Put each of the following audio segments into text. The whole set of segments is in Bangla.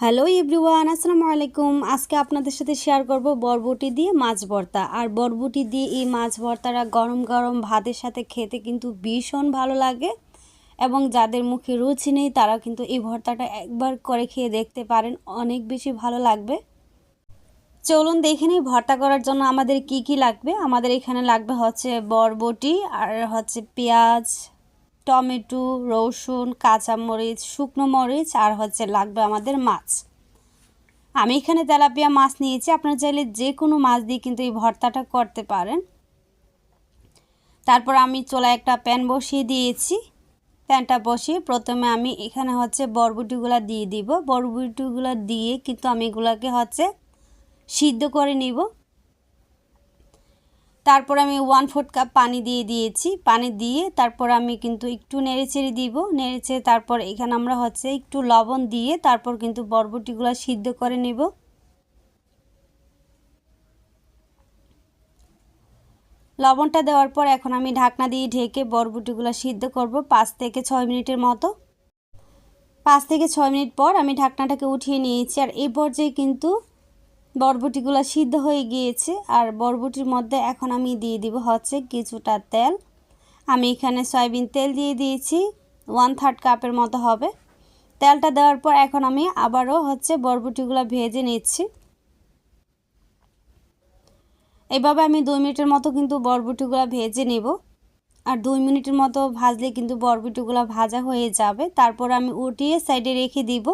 হ্যালো এভরিওয়ান আসসালামু আলাইকুম আজকে আপনাদের সাথে শেয়ার করব বরবটি দিয়ে মাছ ভর্তা। আর বরবটি দিয়ে এই মাছ ভর্তাটা গরম গরম ভাতের সাথে খেতে কিন্তু ভীষণ ভালো লাগে। এবং যাদের মুখে রুচি নেই তারা কিন্তু এই ভর্তাটা একবার করে খেয়ে দেখতে পারেন। অনেক বেশি ভালো লাগবে। চলুন দেখে নিই ভর্তা করার জন্য আমাদের কি কি লাগবে। আমাদের এখানে লাগবে হচ্ছে বরবটি আর হচ্ছে পেঁয়াজ টমেটো, রসুন, কাঁচামরিচ, শুকনো মরিচ আর হচ্ছে লাগবে আমাদের মাছ। আমি এখানে তেলাপিয়া মাছ নিয়েছি, আপনারা চাইলে যে কোনো মাছ দিয়ে কিন্তু এই ভর্তাটা করতে পারেন। তারপর আমি চোলা একটা প্যান বসিয়ে দিয়েছি। প্যানটা বসিয়ে প্রথমে আমি এখানে হচ্ছে বরবটিগুলো দিয়ে দিব। বরবটিগুলো দিয়ে কিন্তু আমি এগুলোকে হচ্ছে সিদ্ধ করে নিব। তারপর আমি ওয়ান ফোর্থ কাপ পানি দিয়ে দিয়েছি। পানি দিয়ে তারপর আমি কিন্তু একটু নেড়েচেড়ে দিব। নেড়েচেড়ে তারপর এখানে আমরা হচ্ছে একটু লবণ দিয়ে তারপর কিন্তু বরবটিগুলো সিদ্ধ করে নেব। লবণটা দেওয়ার পর এখন আমি ঢাকনা দিয়ে ঢেকে বরবটিগুলো সিদ্ধ করব পাঁচ থেকে ছয় মিনিটের মতো। পাঁচ থেকে ছয় মিনিট পর আমি ঢাকনাটাকে উঠিয়ে নিয়েছি। আর এই পর্যায়ে কিন্তু বরবটিগুলো সিদ্ধ হয়ে গিয়েছে, আর বরবটির মধ্যে এখন আমি দিয়ে দিব হচ্ছে কিছুটা তেল। আমি এখানে সয়াবিন তেল দিয়ে দিয়েছি ওয়ান থার্ড কাপের মতো হবে। তেলটা দেওয়ার পর এখন আমি আবারও হচ্ছে বরবটিগুলো ভেজে নিচ্ছি। এভাবে আমি দুই মিনিটের মতো কিন্তু বরবটিগুলো ভেজে নেব। আর দুই মিনিটের মতো ভাজলে কিন্তু বরবটিগুলো ভাজা হয়ে যাবে। তারপর আমি উঠিয়ে সাইডে রেখে দিব।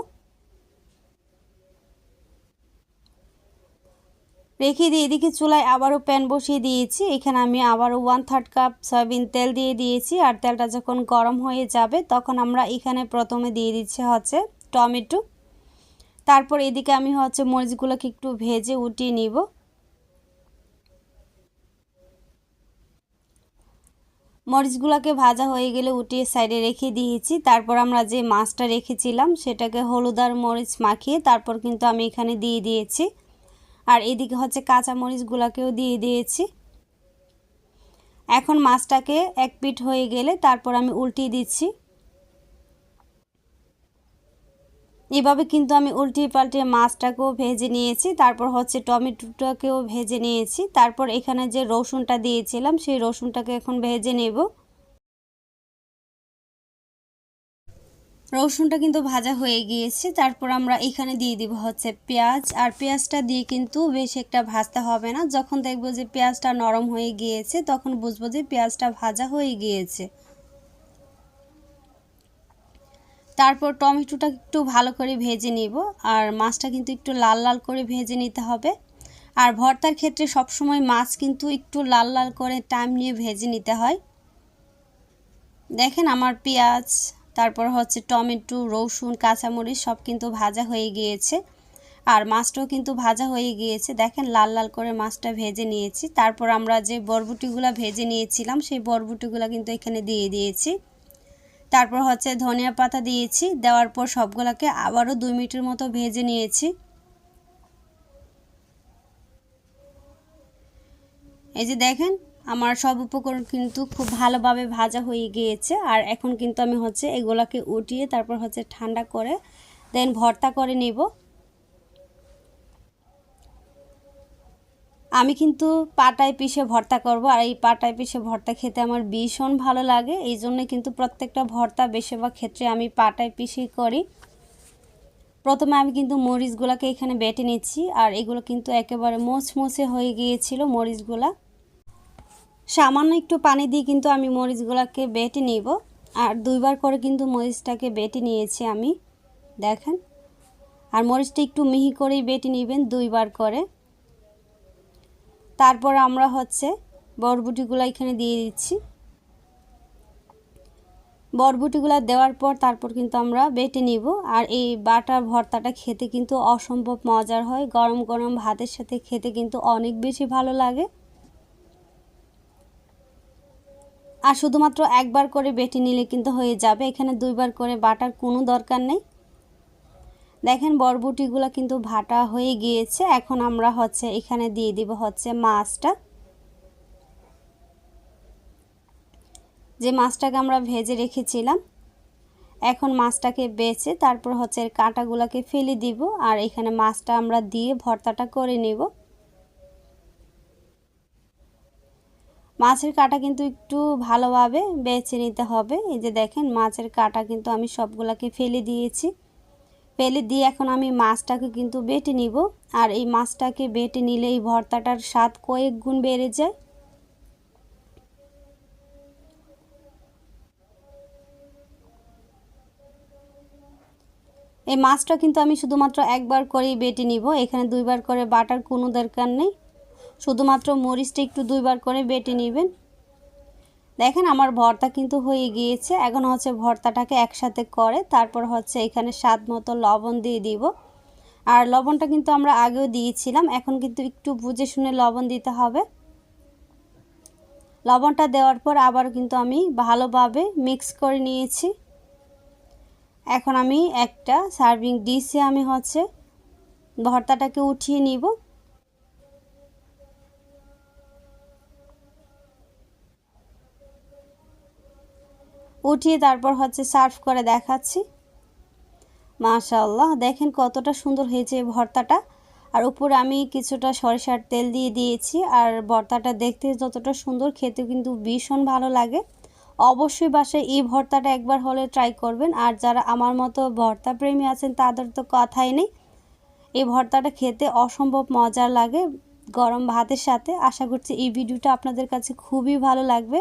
রেখে দিয়ে এদিকে চুলায় আবারও প্যান বসিয়ে দিয়েছি। এখানে আমি আবারও ওয়ান থার্ড কাপ সয়াবিন তেল দিয়ে দিয়েছি। আর তেলটা যখন গরম হয়ে যাবে, তখন আমরা এখানে প্রথমে দিয়ে দিচ্ছি হচ্ছে টমেটো। তারপর এদিকে আমি হচ্ছে মরিচগুলোকে একটু ভেজে উঠিয়ে নিব। মরিচগুলোকে ভাজা হয়ে গেলে উঠিয়ে সাইডে রেখে দিয়েছি। তারপর আমরা যে মাছটা রেখেছিলাম, সেটাকে হলুদ আর মরিচ মাখিয়ে তারপর কিন্তু আমি এখানে দিয়ে দিয়েছি। আর এদিকে হচ্ছে কাঁচা মরিচগুলোকেও দিয়ে দিয়েছি। এখন মাছটাকে এক পিঠ হয়ে গেলে তারপর আমি উল্টিয়ে দিচ্ছি। এভাবে কিন্তু আমি উল্টিয়ে পাল্টিয়ে মাছটাকেও ভেজে নিয়েছি, তারপর হচ্ছে টমেটোটাকেও ভেজে নিয়েছি। তারপর এখানে যে রসুনটা দিয়েছিলাম, সেই রসুনটাকে এখন ভেজে নেব। রসুনটা কিন্তু ভাজা হয়ে গিয়েছে। তারপর আমরা এখানে দিয়ে দিব হচ্ছে পেঁয়াজ। আর পেঁয়াজটা দিয়ে কিন্তু বেশ একটা ভাজতে হবে না। যখন দেখব যে পেঁয়াজটা নরম হয়ে গিয়েছে, তখন বুঝব যে পেঁয়াজটা ভাজা হয়ে গিয়েছে। তারপর টমেটোটা একটু ভালো করে ভেজে নিব। আর মাছটা কিন্তু একটু লাল লাল করে ভেজে নিতে হবে। আর ভর্তার ক্ষেত্রে সবসময় মাছ কিন্তু একটু লাল লাল করে টাইম নিয়ে ভেজে নিতে হয়। দেখেন আমার পেঁয়াজ তারপর হচ্ছে টমেটো, রসুন, কাঁচামরিচ সব কিন্তু ভাজা হয়ে গিয়েছে। আর মাছটাও কিন্তু ভাজা হয়ে গিয়েছে। দেখেন লাল লাল করে মাছটা ভেজে নিয়েছি। তারপর আমরা যে বরবুটিগুলো ভেজে নিয়েছিলাম, সেই বরবুটিগুলো কিন্তু এখানে দিয়ে দিয়েছি। তারপর হচ্ছে ধনিয়া পাতা দিয়েছি। দেওয়ার পর সবগুলোকে আবারও দুই মিনিটের মতো ভেজে নিয়েছি। এই যে দেখেন আমার সব উপকরণ কিন্তু খুব ভালোভাবে ভাজা হয়ে গিয়েছে। আর এখন কিন্তু আমি হচ্ছে এগুলোকে উঠিয়ে তারপর হচ্ছে ঠান্ডা করে দেন ভর্তা করে নেব। আমি কিন্তু পাটায় পিষে ভর্তা করব আর এই পাটায় পিষে ভর্তা খেতে আমার ভীষণ ভালো লাগে। এই জন্য কিন্তু প্রত্যেকটা ভর্তা বেশিরভাগ ক্ষেত্রে আমি পাটায় পিষেই করি। প্রথমে আমি কিন্তু মরিচগুলোকে এখানে বেটে নিচ্ছি আর এগুলো কিন্তু একেবারে মোচমোচে হয়ে গিয়েছিল মরিচগুলা। সামান্য একটু পানি দিয়ে কিন্তু আমি মরিচগুলোকে বেটে নিব। আর দুইবার করে কিন্তু মরিচটাকে বেটে নিয়েছি আমি। দেখেন। আর মরিচটা একটু মিহি করেই বেটে নেবেন দুইবার করে। তারপর আমরা হচ্ছে বরবটিগুলো এখানে দিয়ে দিচ্ছি। বরবটিগুলো দেওয়ার পর তারপর কিন্তু আমরা বেটে নিব। আর এই বাটার ভর্তাটা খেতে কিন্তু অসম্ভব মজার হয়। গরম গরম ভাতের সাথে খেতে কিন্তু অনেক বেশি ভালো লাগে। আর শুধুমাত্র একবার করে বেটে নিলে কিন্তু হয়ে যাবে। এখানে দুইবার করে বাটার কোনো দরকার নেই। দেখেন বরবটিগুলো কিন্তু ভাটা হয়ে গিয়েছে। এখন আমরা হচ্ছে এখানে দিয়ে দিব হচ্ছে মাছটা। যে মাছটাকে আমরা ভেজে রেখেছিলাম, এখন মাছটাকে বেছে তারপর হচ্ছে এর কাঁটাগুলোকে ফেলে দিব। আর এখানে মাছটা আমরা দিয়ে ভর্তাটা করে নিব। মাছের কাটা কিন্তু একটু ভালোভাবে বেছে নিতে হবে। এই যে দেখেন, মাছের কাটা কিন্তু আমি সবগুলোকে ফেলে দিয়েছি। ফেলে দিয়ে এখন আমি মাছটাকে কিন্তু বেটে নিব। আর এই মাছটাকে বেটে নিলে এই ভর্তাটার স্বাদ কয়েক গুণ বেড়ে যায়। এই মাছটা কিন্তু আমি শুধুমাত্র একবার করেই বেটে নিব। এখানে দুইবার করে বাটার কোনো দরকার নেই। শুধুমাত্র মরিচটা একটু দুইবার করে বেটে নেবেন। দেখেন আমার ভর্তা কিন্তু হয়ে গিয়েছে। এখন হচ্ছে ভর্তাটাকে একসাথে করে তারপর হচ্ছে এখানে স্বাদ মতো লবণ দিয়ে দিব। আর লবণটা কিন্তু আমরা আগেও দিয়েছিলাম, এখন কিন্তু একটু বুঝে শুনে লবণ দিতে হবে। লবণটা দেওয়ার পর আবার কিন্তু আমি ভালোভাবে মিক্স করে নিয়েছি। এখন আমি একটা সার্ভিং ডিশে আমি হচ্ছে ভর্তাটাকে উঠিয়ে নিব। উঠিয়ে তারপর হচ্ছে সার্ভ করে দেখাচ্ছি। মাশাল্লাহ দেখেন কতটা সুন্দর হয়েছে ভর্তাটা। আর উপরে আমি কিছুটা সরিষার তেল দিয়ে দিয়েছি আর ভর্তাটা দেখতে যতটা সুন্দর খেতে কিন্তু ভীষণ ভালো লাগে। অবশ্যই বাসায় এই ভর্তাটা একবার হলে ট্রাই করবেন। আর যারা আমার মতো ভর্তা প্রেমী আছেন, তাদের তো কথাই নেই। এই ভর্তাটা খেতে অসম্ভব মজার লাগে গরম ভাতের সাথে। আশা করছি এই ভিডিওটা আপনাদের কাছে খুবই ভালো লাগবে।